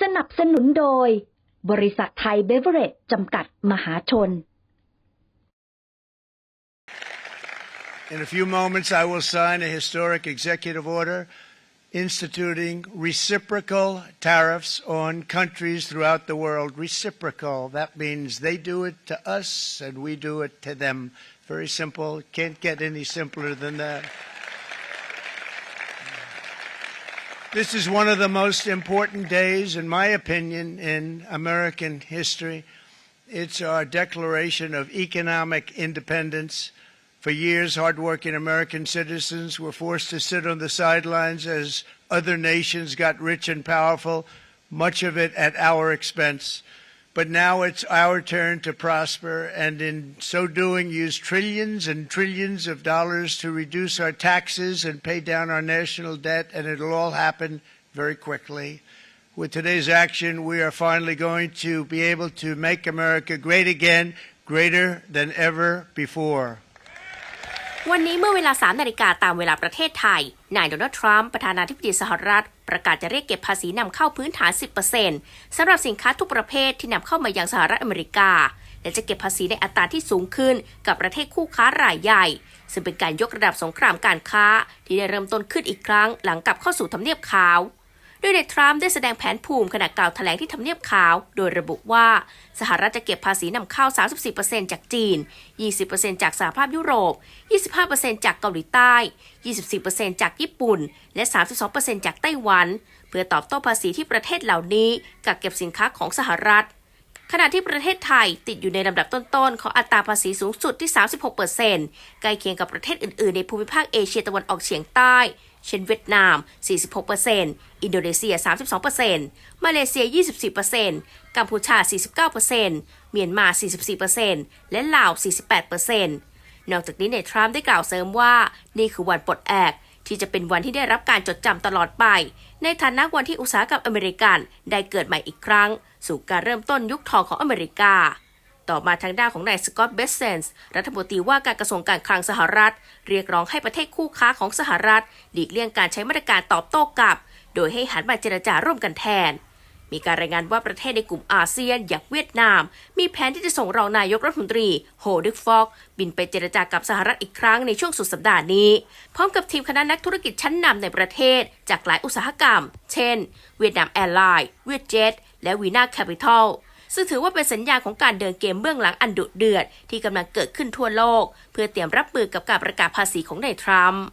สนับสนุนโดย บริษัทไทยเบเวอเรจจำกัดมหาชน In a few moments, I will sign a historic executive order instituting reciprocal tariffs on countries throughout the world. Reciprocal. That means they do it to us and we do it to them. Very simple. Can't get any simpler than that. This is one of the most important days, in my opinion, in American history. It's our declaration of economic independence. For years, hardworking American citizens were forced to sit on the sidelines as other nations got rich and powerful, much of it at our expense. But now it's our turn to prosper, and in so doing, use trillions and trillions of dollars to reduce our taxes and pay down our national debt, and it'll all happen very quickly. With today's action, we are finally going to be able to make America great again, greater than ever before. วันนี้เมื่อเวลา 3 นาฬิกาตามเวลาประเทศไทย นายโดนัลด์ทรัมป์ประธานาธิบดีสหรัฐ ประกาศจะเรียกเก็บภาษีนำเข้าพื้นฐาน 10%สำหรับสินค้าทุกประเภทที่นำเข้ามายังสหรัฐอเมริกา และจะเก็บภาษีในอัตราที่สูงขึ้นกับประเทศคู่ค้ารายใหญ่ ซึ่งเป็นการยกระดับสงครามการค้าที่ได้เริ่มต้นขึ้นอีกครั้งหลังกลับเข้าสู่ทำเนียบขาว โดยเดทรัมป์ได้แสดงแผนภูมิขณะกล่าวแถลงที่ทำเนียบขาว โดยระบุว่าสหรัฐจะเก็บภาษีนำเข้า 34%จากจีน 20%จากสหภาพยุโรป 25%จากเกาหลีใต้ 24%จากญี่ปุ่น และ 32%จากไต้หวัน เพื่อตอบโต้ภาษีที่ประเทศเหล่านี้กักเก็บสินค้าของสหรัฐ ขณะที่ประเทศไทยติดอยู่ในลำดับต้นๆ ของอัตราภาษีสูงสุดที่ 36%ใกล้เคียงกับประเทศอื่นๆ ในภูมิภาคเอเชียตะวันออกเฉียงใต้ เช่นเวียดนาม 46%อินโดนีเซีย 32%มาเลเซีย 24%กัมพูชา 49%เมียนมา 44%และลาว 48%นอกจากนี้ในทรัมป์ได้กล่าวเสริมว่า นี่คือวันปลดแอก ที่จะเป็นวันที่ได้รับการจดจำตลอดไป ในฐานะวันที่อุตสาหกรรมอเมริกันได้เกิดใหม่อีกครั้ง สู่การเริ่มต้นยุคทองของอเมริกา ต่อมาทางด้านของนายสกอตต์เบสเซนส์รัฐมนตรีว่าการกระทรวงการคลังสหรัฐ เรียกร้องให้ประเทศคู่ค้าของสหรัฐหลีกเลี่ยงการใช้มาตรการตอบโต้กลับ โดยให้หันมาเจรจาร่วมกันแทน มีการรายงานว่าประเทศในกลุ่มอาเซียนอย่างเวียดนาม มีแผนที่จะส่งรองนายกรัฐมนตรีโฮดึกฟอก บินไปเจรจากับสหรัฐอีกครั้งในช่วงสุดสัปดาห์นี้ พร้อมกับทีมคณะนักธุรกิจชั้นนำในประเทศ จากหลายอุตสาหกรรม เช่น เวียดนามแอร์ไลน์เวียดเจ็ตและวีนาแคปิตอลซึ่งถือว่าเป็นสัญญาของการเดินเกมเบื้องหลังอันดุเดือด ที่กำลังเกิดขึ้นทั่วโลก เพื่อเตรียมรับมือกับการประกาศภาษีของนายทรัมป์